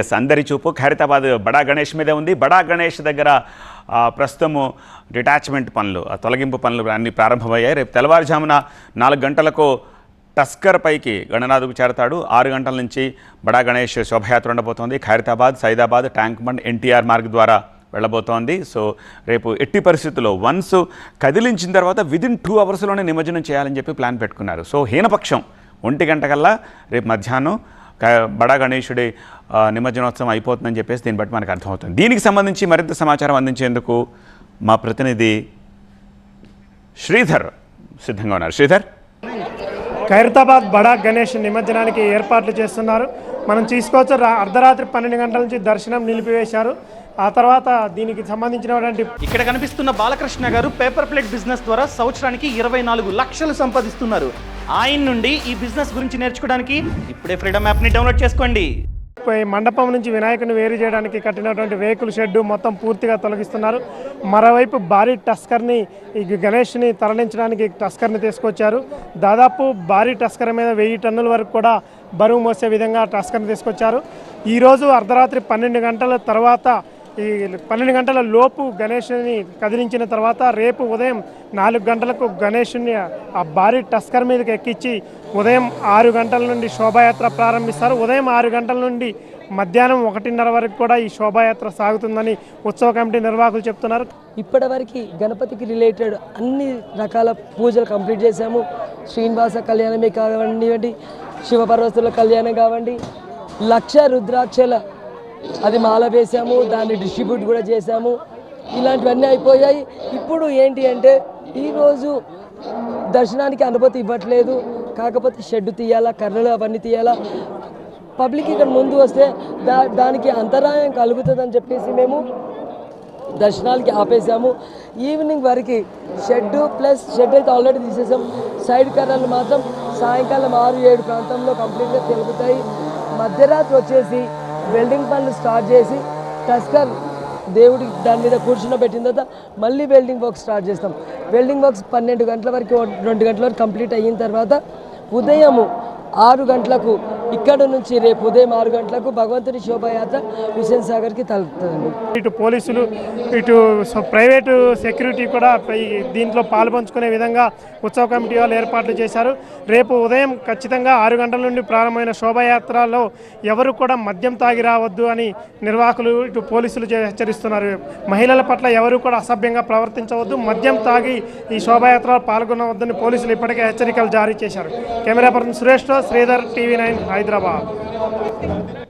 Yes అందరి చూపు. ఖైరతాబాద్ బడా గణేష్ మీదే ఉంది. బడా గణేష్ దగ్గర ప్రస్తుతము డిటాచ్మెంట్ పనులు తొలగింపు పనులు అన్ని ప్రారంభమయ్యాయి. రేపు తెల్లవారుజామున నాలుగు గంటలకు టస్కర్ పైకి గణనాథుకు చేరతాడు. ఆరు గంటల నుంచి బడా గణేష్ శోభయాత్ర ఉండబోతోంది. ఖైరతాబాద్ సైదాబాద్ ట్యాంక్ బండ్ ఎన్టీఆర్ మార్గ్ ద్వారా వెళ్ళబోతోంది. సో రేపు ఎట్టి పరిస్థితుల్లో వన్స్ కదిలించిన తర్వాత విదిన్ టూ అవర్స్లోనే నిమజ్జనం చేయాలని చెప్పి ప్లాన్ పెట్టుకున్నారు. సో హీనపక్షం ఒంటి గంట కల్లా రేపు మధ్యాహ్నం బడా గణేశుడి నిమజ్జనోత్సవం అయిపోతుందని చెప్పేసి దీన్ని బట్టి మనకు అర్థమవుతుంది. దీనికి సంబంధించి మరింత సమాచారం అందించేందుకు మా ప్రతినిధి శ్రీధర్ సిద్ధంగా ఉన్నారు. శ్రీధర్? ఖైరతాబాద్ బడా గణేష్ నిమజ్జనానికి ఏర్పాట్లు చేస్తున్నారు. మనం చూసుకోవచ్చు రా- అర్ధరాత్రి పన్నెండు గంటల నుంచి దర్శనం నిలిపివేశారు. ఆ తర్వాత దీనికి సంబంధించినటువంటి ఇక్కడ కనిపిస్తున్న బాలకృష్ణ గారు పేపర్ ప్లేట్ బిజినెస్ ద్వారా సంవత్సరానికి ఇరవై నాలుగు లక్షలు సంపాదిస్తున్నారు. ఆయన నుండి ఈ బిజినెస్ గురించి నేర్చుకోవడానికి ఇప్పుడే ఫ్రీడమ్ యాప్ని డౌన్లోడ్ చేసుకోండి. మండపం నుంచి వినాయకుని వేరు చేయడానికి కట్టినటువంటి వెహికల్ షెడ్డు మొత్తం పూర్తిగా తొలగిస్తున్నారు. మరోవైపు భారీ టస్కర్ని ఈ గణేష్ని తరలించడానికి టస్కర్ని తీసుకొచ్చారు. దాదాపు భారీ టస్కర్ మీద వెయ్యి టన్నుల వరకు కూడా బరువు మోసే విధంగా టస్కర్ని తీసుకొచ్చారు. ఈరోజు అర్ధరాత్రి పన్నెండు గంటల తర్వాత ఈ పన్నెండు గంటల లోపు గణేషుని కదిలించిన తర్వాత రేపు ఉదయం నాలుగు గంటలకు గణేషుని ఆ భారీ టస్కర్ మీదకి ఎక్కించి ఉదయం ఆరు గంటల నుండి శోభాయాత్ర ప్రారంభిస్తారు. ఉదయం ఆరు గంటల నుండి మధ్యాహ్నం ఒకటిన్నర వరకు కూడా ఈ శోభాయాత్ర సాగుతుందని ఉత్సవ కమిటీ నిర్వాహకులు చెప్తున్నారు. ఇప్పటివరకు గణపతికి రిలేటెడ్ అన్ని రకాల పూజలు కంప్లీట్ చేశాము. శ్రీనివాస కళ్యాణమే కావండి శివపర్వతుల కళ్యాణం కావండి లక్ష రుద్రాక్షల అది మాల వేసాము దాన్ని డిస్ట్రిబ్యూట్ కూడా చేశాము ఇలాంటివన్నీ అయిపోయాయి. ఇప్పుడు ఏంటి అంటే ఈరోజు దర్శనానికి అనుమతి ఇవ్వట్లేదు. కాకపోతే షెడ్ తీయాలా కర్రలు అవన్నీ తీయాలా? పబ్లిక్ ఇక్కడ ముందు వస్తే దా దానికి అంతరాయం కలుగుతుందని చెప్పేసి మేము దర్శనాలకి ఆపేసాము ఈవినింగ్ వరకు షెడ్ ప్లస్ షెడ్ అయితే ఆల్రెడీ తీసేసాం. సైడ్ కర్రలు మాత్రం సాయంకాలం ఆరు ఏడు ప్రాంతంలో కంప్లీట్గా తిరుగుతాయి. మధ్యరాత్రి వచ్చేసి వెల్డింగ్ పనులు స్టార్ట్ చేసి టస్కర్ దేవుడికి దాని మీద కూర్చున్న పెట్టిన తర్వాత మళ్ళీ వెల్డింగ్ వర్క్ స్టార్ట్ చేస్తాం. వెల్డింగ్ వర్క్స్ పన్నెండు గంటల వరకు రెండు గంటల వరకు కంప్లీట్ అయిన తర్వాత ఉదయము ఆరు గంటలకు ఇక్కడ నుంచి రేపు ఉదయం ఆరు గంటలకు భగవంతుని శోభాయాత్ర హుసేన్ సాగర్కి తలుపుతుంది ఇటు పోలీసులు ఇటు ప్రైవేటు సెక్యూరిటీ కూడా దీంట్లో పాల్పంచుకునే విధంగా ఉత్సవ కమిటీ వాళ్ళు ఏర్పాట్లు చేశారు. రేపు ఉదయం ఖచ్చితంగా ఆరు గంటల నుండి ప్రారంభమైన శోభాయాత్రలో ఎవరు కూడా మద్యం తాగి రావద్దు అని నిర్వాహకులు ఇటు పోలీసులు చే- హెచ్చరిస్తున్నారు. మహిళల పట్ల ఎవరు కూడా అసభ్యంగా ప్రవర్తించవద్దు మద్యం తాగి ఈ శోభాయాత్రలో పాల్గొనవద్దని పోలీసులు ఇప్పటికే హెచ్చరికలు జారీ చేశారు. కెమెరా పర్సన్ సురేష్తో శ్రీధర్ టీవీ నైన్ हैदराबाद